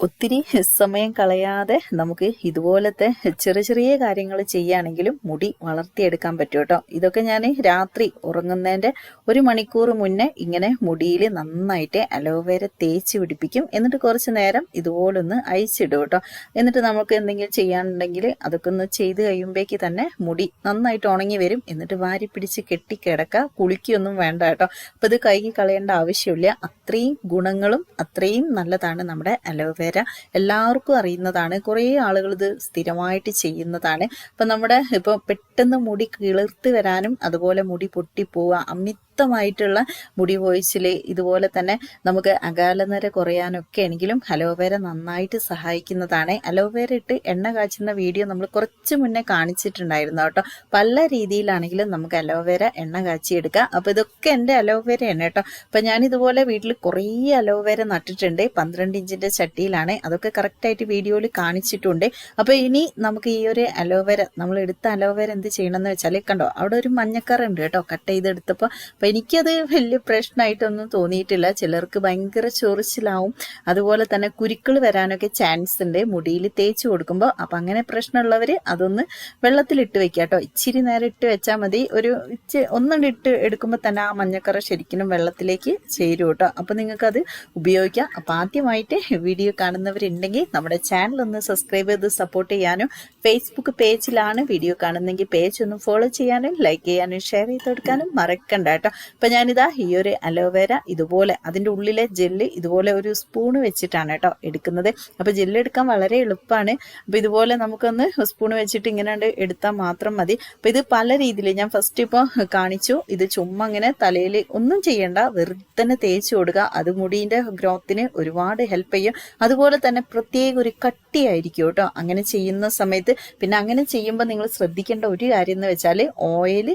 ഒത്തിരി സമയം കളയാതെ നമുക്ക് ഇതുപോലത്തെ ചെറിയ ചെറിയ കാര്യങ്ങൾ ചെയ്യുകയാണെങ്കിലും മുടി വളർത്തിയെടുക്കാൻ പറ്റും കേട്ടോ. ഇതൊക്കെ ഞാൻ രാത്രി ഉറങ്ങുന്നതിന്റെ ഒരു മണിക്കൂർ മുന്നേ ഇങ്ങനെ മുടിയിൽ നന്നായിട്ട് അലോവേര തേച്ച് പിടിപ്പിക്കും. എന്നിട്ട് കുറച്ച് നേരം ഇതുപോലൊന്ന് അയച്ചിടും കേട്ടോ. എന്നിട്ട് നമുക്ക് എന്തെങ്കിലും ചെയ്യാനുണ്ടെങ്കിൽ അതൊക്കെ ഒന്ന് ചെയ്ത് കഴിയുമ്പോഴേക്ക് തന്നെ മുടി നന്നായിട്ട് ഉണങ്ങി വരും. എന്നിട്ട് വാരി പിടിച്ച് കെട്ടിക്കിടക്കുക. കുളിക്കൊന്നും വേണ്ട കേട്ടോ. അപ്പോൾ ഇത് കഴുകി കളയേണ്ട ആവശ്യമില്ല. അത്രയും ഗുണങ്ങളും അത്രയും നല്ലതാണ് നമ്മുടെ അലോവേര എല്ലാവർക്കും അറിയുന്നതാണ്. കുറേ ആളുകൾ ഇത് സ്ഥിരമായിട്ട് ചെയ്യുന്നതാണ്. അപ്പം നമ്മുടെ ഇപ്പോൾ പെട്ടെന്ന് മുടി കിളിർത്ത് വരാനും അതുപോലെ മുടി പൊട്ടിപ്പോവുക അമിതമായിട്ടുള്ള മുടി വോയിച്ചിൽ ഇതുപോലെ തന്നെ നമുക്ക് അകാലനര കുറയാനൊക്കെ ആണെങ്കിലും അലോവേര നന്നായിട്ട് സഹായിക്കുന്നതാണ്. അലോവേര ഇട്ട് എണ്ണ കാച്ചുന്ന വീഡിയോ നമ്മൾ കുറച്ച് മുന്നേ കാണിച്ചിട്ടുണ്ടായിരുന്നു കേട്ടോ. പല രീതിയിലാണെങ്കിലും നമുക്ക് അലോവേര എണ്ണ കാച്ചിയെടുക്കാം. അപ്പോൾ ഇതൊക്കെ എന്റെ അലോവേരയാണ് കേട്ടോ. അപ്പം ഞാൻ ഇതുപോലെ വീട്ടിൽ കുറേ അലോവേര നട്ടിട്ടുണ്ട്. പന്ത്രണ്ട് ഇഞ്ചിന്റെ ചട്ടിയിലാണ്. അതൊക്കെ കറക്റ്റായിട്ട് വീഡിയോയിൽ കാണിച്ചിട്ടുണ്ട്. അപ്പോൾ ഇനി നമുക്ക് ഈ ഒരു അലോവേര നമ്മൾ എടുത്ത അലോവേര എന്ത് ചെയ്യണമെന്ന് വെച്ചാൽ കണ്ടോ അവിടെ ഒരു മഞ്ഞക്കറ ഉണ്ട് കേട്ടോ കട്ട് ചെയ്തെടുത്തപ്പോൾ. അപ്പോൾ എനിക്കത് വലിയ പ്രശ്നമായിട്ടൊന്നും തോന്നിയിട്ടില്ല. ചിലർക്ക് ഭയങ്കര ചൊറിച്ചിലാവും. അതുപോലെ തന്നെ കുരുക്കൾ വരാനൊക്കെ ചാൻസ് ഉണ്ട്. മുടിയിൽ തേച്ച് കൊടുക്കുമ്പോൾ അപ്പം അങ്ങനെ പ്രശ്നമുള്ളവർ അതൊന്ന് വെള്ളത്തിലിട്ട് വെക്കുക കേട്ടോ. ഇച്ചിരി നേരം ഇട്ട് വെച്ചാൽ മതി. ഒരു ഇച്ചി ഇട്ട് എടുക്കുമ്പോൾ തന്നെ ആ മഞ്ഞക്കറ ശരിക്കും വെള്ളത്തിലേക്ക് ചേരും കേട്ടോ. അപ്പം നിങ്ങൾക്കത് ഉപയോഗിക്കാം. അപ്പം ആദ്യമായിട്ട് വീഡിയോ കാണുന്നവരുണ്ടെങ്കിൽ നമ്മുടെ ചാനൽ ഒന്ന് സബ്സ്ക്രൈബ് ചെയ്ത് സപ്പോർട്ട് ചെയ്യാനും ഫേസ്ബുക്ക് പേജിലാണ് വീഡിയോ കാണുന്നെങ്കിൽ പേജ് ഒന്ന് ഫോളോ ചെയ്യാനും ലൈക്ക് ചെയ്യാനും ഷെയർ ചെയ്ത് കൊടുക്കാനും മറക്കണ്ട കേട്ടോ. അപ്പം ഞാനിതാ ഈ ഒരു അലോവേര ഇതുപോലെ അതിന്റെ ഉള്ളിലെ ജെല്ല് ഇതുപോലെ ഒരു സ്പൂണ് വെച്ചിട്ടാണ് കേട്ടോ എടുക്കുന്നത്. അപ്പോൾ ജെല്ല് എടുക്കാൻ വളരെ എളുപ്പമാണ് അപ്പോൾ ഇതുപോലെ നമുക്കൊന്ന് സ്പൂൺ വെച്ചിട്ട് ഇങ്ങനെ എടുത്താൽ മാത്രം മതി. അപ്പോൾ ഇത് പല രീതിയിൽ ഞാൻ ഫസ്റ്റ് ഇപ്പോൾ കാണിച്ചു. ഇത് ചുമ്മാ അങ്ങനെ തലയിൽ ഒന്നും ചെയ്യേണ്ട. വെറുതെ തേച്ച് കൊടുക്കുക അത് മുടീന്റെ ഗ്രോത്തിന് ഒരുപാട് ഹെൽപ്പ് ചെയ്യും. അതുപോലെ തന്നെ പ്രത്യേക ഒരു കട്ടിയായിരിക്കും കേട്ടോ അങ്ങനെ ചെയ്യുന്ന സമയത്ത്. പിന്നെ അങ്ങനെ ചെയ്യുമ്പോൾ നിങ്ങൾ ശ്രദ്ധിക്കേണ്ട ഒരു കാര്യം എന്ന് വെച്ചാൽ ഓയിൽ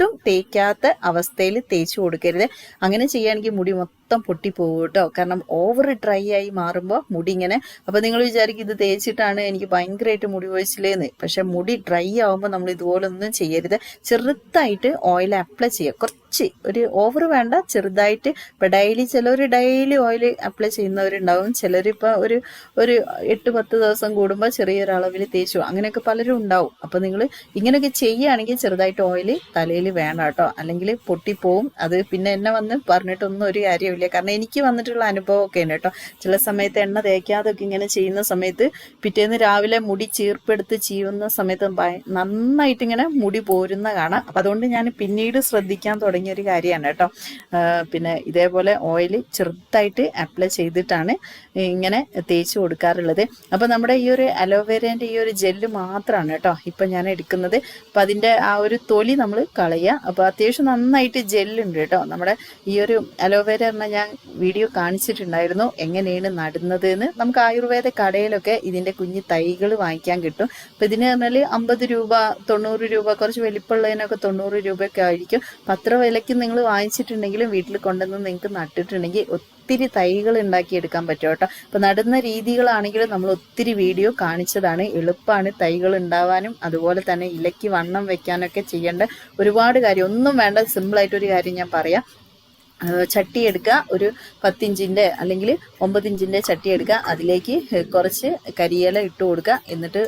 ഒട്ടും തേക്കാത്ത അവസ്ഥയിൽ തേച്ച് കൊടുക്കരുത്. അങ്ങനെ ചെയ്യുകയാണെങ്കിൽ മുടി മൊത്തം പൊട്ടിപ്പോകും കേട്ടോ കാരണം ഓവർ ഡ്രൈ ആയി മാറുമ്പോൾ മുടി ഇങ്ങനെ. അപ്പോൾ നിങ്ങൾ വിചാരിക്കും ഇത് തേച്ചിട്ടാണ് എനിക്ക് ഭയങ്കരമായിട്ട് മുടി ഒഴിച്ചില്ലേന്ന് പക്ഷെ മുടി ഡ്രൈ ആവുമ്പോൾ നമ്മൾ ഇതുപോലെ ഒന്നും ചെയ്യരുത്. ചെറുതായിട്ട് ഓയിൽ അപ്ലൈ ചെയ്യുക. കുറച്ച് ഒരു ഓവർ വേണ്ട. ചെറുതായിട്ട് ഇപ്പം ഡെയിലി ചിലർ ഡെയിലി ഓയിൽ അപ്ലൈ ചെയ്യുന്നവരുണ്ടാവും. ചിലർ ഇപ്പോൾ ഒരു ഒരു എട്ട് പത്ത് ദിവസം കൂടുമ്പോൾ ചെറിയൊരു അളവിൽ തേച്ചു അങ്ങനെയൊക്കെ പലരും ഉണ്ടാവും. അപ്പോൾ നിങ്ങൾ ഇങ്ങനെയൊക്കെ ചെയ്യുകയാണെങ്കിൽ ചെറുതായിട്ട് ഓയിൽ തലയിൽ വേണം കേട്ടോ. അല്ലെങ്കിൽ പൊട്ടിപ്പോവും. അത് പിന്നെ എന്നെ വന്ന് പറഞ്ഞിട്ടൊന്നും ഒരു കാര്യമില്ല കാരണം എനിക്ക് വന്നിട്ടുള്ള അനുഭവമൊക്കെ ഉണ്ട് കേട്ടോ. ചില സമയത്ത് എണ്ണ തേക്കാതൊക്കെ ഇങ്ങനെ ചെയ്യുന്ന സമയത്ത് പിറ്റേന്ന് രാവിലെ മുടി ചീർപ്പെടുത്ത് ചെയ്യുന്ന സമയത്ത് നന്നായിട്ട് ഇങ്ങനെ മുടി പോരുന്ന കാണാം. അപ്പം അതുകൊണ്ട് ഞാൻ പിന്നീട് ശ്രദ്ധിക്കാൻ തുടങ്ങിയ ഒരു കാര്യമാണ് കേട്ടോ. പിന്നെ ഇതേപോലെ ഓയിൽ ചെറുതായിട്ട് അപ്ലൈ ചെയ്തിട്ടാണ് ഇങ്ങനെ തേച്ച് കൊടുക്കാറുള്ളത്. അപ്പോൾ നമ്മുടെ ഈ ഒരു അലോവേരേന്റെ ഈ ഒരു ജെല്ല് മാത്രമാണ് കേട്ടോ ഇപ്പം ഞാൻ എടുക്കുന്നത്. അപ്പം അതിന്റെ ആ ഒരു തൊലി നമ്മൾ കളയുക. അപ്പോൾ അത്യാവശ്യം നന്നായിട്ട് ജെല്ലുണ്ട് കേട്ടോ. നമ്മുടെ ഈ ഒരു അലോവേര എന്ന ഞാൻ വീഡിയോ കാണിച്ചിട്ടുണ്ടായിരുന്നു. എങ്ങനെയാണ് നടുന്നത് എന്ന് നമുക്ക് ആയുർവേദ കടയിലൊക്കെ ഇതിന്റെ കുഞ്ഞ് തൈകൾ വാങ്ങിക്കാൻ കിട്ടും. അപ്പം ഇതിന് പറഞ്ഞാൽ അമ്പത് രൂപ തൊണ്ണൂറ് രൂപ കുറച്ച് വലിപ്പമുള്ളതിനൊക്കെ തൊണ്ണൂറ് രൂപയൊക്കെ ആയിരിക്കും. അപ്പം അത്ര വിലയ്ക്ക് നിങ്ങൾ വാങ്ങിച്ചിട്ടുണ്ടെങ്കിലും വീട്ടിൽ കൊണ്ടുവന്ന് നിങ്ങൾക്ക് നട്ടിട്ടുണ്ടെങ്കിൽ ഒത്തിരി തൈകൾ ഉണ്ടാക്കിയെടുക്കാൻ പറ്റും കേട്ടോ. അപ്പം നടുന്ന രീതികളാണെങ്കിലും നമ്മൾ ഒത്തിരി വീഡിയോ കാണിച്ചതാണ്. എളുപ്പമാണ് തൈകൾ ഉണ്ടാവാനും അതുപോലെ തന്നെ ഇലയ്ക്ക് വണ്ണം വെക്കാനൊക്കെ ചെയ്യേണ്ട ഒരുപാട് കാര്യം. ഒന്നും വേണ്ട സിമ്പിളായിട്ടൊരു കാര്യം ഞാൻ പറയാം. ചട്ടി എടുക്കുക. ഒരു പത്തിഞ്ചിന്റെ അല്ലെങ്കിൽ ഒമ്പതിഞ്ചിന്റെ ചട്ടി എടുക്കുക. അതിലേക്ക് കുറച്ച് കരിയില ഇട്ട് കൊടുക്കുക. എന്നിട്ട്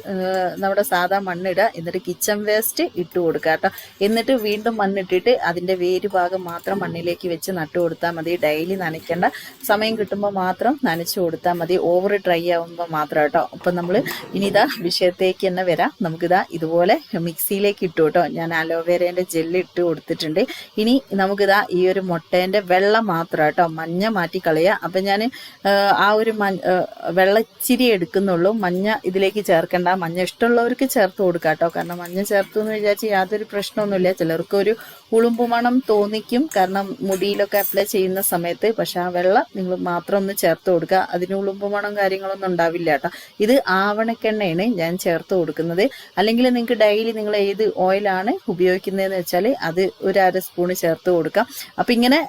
നമ്മുടെ സാധാ മണ്ണിടുക. എന്നിട്ട് കിച്ചൺ വേസ്റ്റ് ഇട്ട് കൊടുക്കുക കേട്ടോ. എന്നിട്ട് വീണ്ടും മണ്ണിട്ടിട്ട് അതിന്റെ വേര് ഭാഗം മാത്രം മണ്ണിലേക്ക് വെച്ച് നട്ടു കൊടുത്താൽ മതി. ഡെയിലി നനയ്ക്കേണ്ട സമയം കിട്ടുമ്പോൾ മാത്രം നനച്ചു കൊടുത്താൽ മതി. ഓവർ ഡ്രൈ ആവുമ്പോൾ മാത്രം കേട്ടോ. അപ്പം നമ്മൾ ഇനി ഇതാ വിഷയത്തേക്ക് തന്നെ വരാം. നമുക്കിതാ ഇതുപോലെ മിക്സിയിലേക്ക് ഇട്ടു കേട്ടോ. ഞാൻ അലോവേരേന്റെ ജെല്ല് ഇട്ട് കൊടുത്തിട്ടുണ്ട്. ഇനി നമുക്കിതാ ഈ ഒരു മുട്ടേന്റെ വെള്ള മാത്രം കേട്ടോ മഞ്ഞ മാറ്റി കളയുക. അപ്പം ഞാൻ ആ ഒരു മഞ്ഞ വെള്ളച്ചിരി എടുക്കുന്നുള്ളൂ. മഞ്ഞ ഇതിലേക്ക് ചേർക്കേണ്ട. മഞ്ഞ ഇഷ്ടമുള്ളവർക്ക് ചേർത്ത് കൊടുക്കുക കേട്ടോ. കാരണം മഞ്ഞ ചേർത്തു എന്ന് വിചാരിച്ച് യാതൊരു പ്രശ്നമൊന്നുമില്ല. ചിലർക്ക് ഒരു ഉളുമ്പ് മണം തോന്നിക്കും. കാരണം മുടിയിലൊക്കെ അപ്ലൈ ചെയ്യുന്ന സമയത്ത് പക്ഷെ ആ വെള്ളം നിങ്ങൾ മാത്രം ഒന്ന് ചേർത്ത് കൊടുക്കുക. അതിന് ഉളുമ്പ് മണം കാര്യങ്ങളൊന്നും ഉണ്ടാവില്ല കേട്ടോ. ഇത് ആവണക്കെണ്ണയാണ് ഞാൻ ചേർത്ത് കൊടുക്കുന്നത്. അല്ലെങ്കിൽ നിങ്ങൾക്ക് ഡെയിലി നിങ്ങൾ ഏത് ഓയിലാണ് ഉപയോഗിക്കുന്നതെന്ന് വെച്ചാൽ അത് ഒരു അര സ്പൂണ് ചേർത്ത് കൊടുക്കാം. അപ്പം ഇങ്ങനെ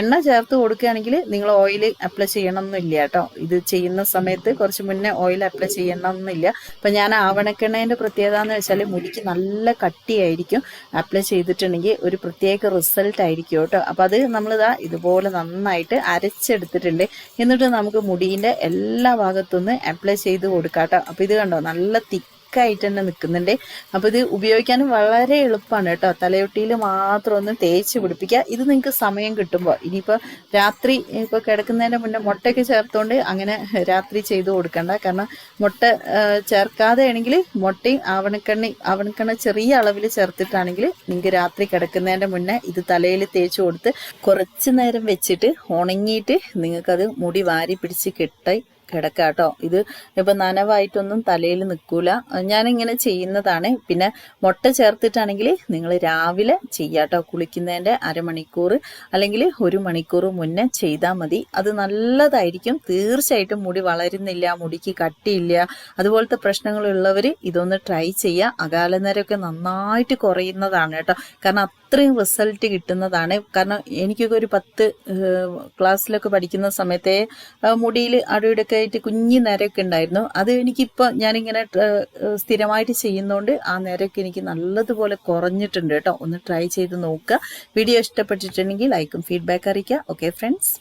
എണ്ണ ചേർത്ത് കൊടുക്കുകയാണെങ്കിൽ നിങ്ങൾ ഓയിൽ അപ്ലൈ ചെയ്യണമെന്നില്ല കേട്ടോ. ഇത് ചെയ്യുന്ന സമയത്ത് കുറച്ച് മുന്നേ ഓയിൽ അപ്ലൈ ചെയ്യണമെന്നില്ല അപ്പം ഞാൻ ആവണക്കെണ്ണേന്റെ പ്രത്യേകത എന്ന് വെച്ചാൽ മുടിക്ക് നല്ല കട്ടിയായിരിക്കും. അപ്ലൈ ചെയ്തിട്ടുണ്ടെങ്കിൽ ഒരു പ്രത്യേക റിസൾട്ട് ആയിരിക്കും കേട്ടോ. അപ്പം അത് നമ്മളിതാ ഇതുപോലെ നന്നായിട്ട് അരച്ചെടുത്തിട്ടുണ്ട്. എന്നിട്ട് നമുക്ക് മുടീന്റെ എല്ലാ ഭാഗത്തുനിന്ന് അപ്ലൈ ചെയ്ത് കൊടുക്കാം കേട്ടോ അപ്പം ഇത് കണ്ടോ? നല്ല തിക്കായിട്ട് തന്നെ നിൽക്കുന്നുണ്ട് അപ്പോൾ ഇത് ഉപയോഗിക്കാനും വളരെ എളുപ്പമാണ് കേട്ടോ. തലയൊട്ടിയിൽ മാത്രം ഒന്ന് തേച്ച് പിടിപ്പിക്കുക. ഇത് നിങ്ങൾക്ക് സമയം കിട്ടുമ്പോൾ ഇനിയിപ്പോൾ രാത്രി ഇപ്പോൾ കിടക്കുന്നതിന് മുന്നേ മുട്ടയൊക്കെ ചേർത്തുകൊണ്ട് അങ്ങനെ രാത്രി ചെയ്ത് കൊടുക്കണ്ട. കാരണം മുട്ട ചേർക്കാതെ ആണെങ്കിൽ മുട്ടയും ആവണക്കണ്ണി ആവണക്കണ്ണ ചെറിയ അളവിൽ ചേർത്തിട്ടാണെങ്കിൽ നിങ്ങൾക്ക് രാത്രി കിടക്കുന്നതിന്റെ മുന്നേ ഇത് തലയിൽ തേച്ച് കൊടുത്ത് കുറച്ച് നേരം വെച്ചിട്ട് ഉണങ്ങിയിട്ട് നിങ്ങൾക്കത് മുടി വാരി പിടിച്ച് കെട്ടി കിടക്കാം കേട്ടോ ഇത് ഇപ്പം നനവായിട്ടൊന്നും തലയിൽ നിൽക്കൂല ഞാനിങ്ങനെ ചെയ്യുന്നതാണ്. പിന്നെ മുട്ട ചേർത്തിട്ടാണെങ്കിൽ നിങ്ങൾ രാവിലെ ചെയ്യാട്ടോ. കുളിക്കുന്നതിന്റെ അരമണിക്കൂർ അല്ലെങ്കിൽ ഒരു മണിക്കൂർ മുന്നേ ചെയ്താൽ മതി. അത് നല്ലതായിരിക്കും. തീർച്ചയായിട്ടും മുടി വളരുന്നില്ല മുടിക്ക് കട്ടിയില്ല. അതുപോലത്തെ പ്രശ്നങ്ങളുള്ളവർ ഇതൊന്ന് ട്രൈ ചെയ്യുക അകാലനരൊക്കെ നന്നായിട്ട് കുറയുന്നതാണ് കേട്ടോ. കാരണം അത്രയും റിസൾട്ട് കിട്ടുന്നതാണ്. കാരണം എനിക്കൊക്കെ ഒരു പത്ത് ക്ലാസ്സിലൊക്കെ പഠിക്കുന്ന സമയത്തെ മുടിയിൽ അടിയിടൊക്കെ ആയിട്ട് കുഞ്ഞി നരയൊക്കെ ഉണ്ടായിരുന്നു. അത് എനിക്കിപ്പോൾ ഞാനിങ്ങനെ സ്ഥിരമായിട്ട് ചെയ്യുന്നതുകൊണ്ട് ആ നരയൊക്കെ എനിക്ക് നല്ലതുപോലെ കുറഞ്ഞിട്ടുണ്ട് കേട്ടോ. ഒന്ന് ട്രൈ ചെയ്ത് നോക്കുക. വീഡിയോ ഇഷ്ടപ്പെട്ടിട്ടുണ്ടെങ്കിൽ ലൈക്കും ഫീഡ്ബാക്ക് അറിയിക്കുക. Okay friends.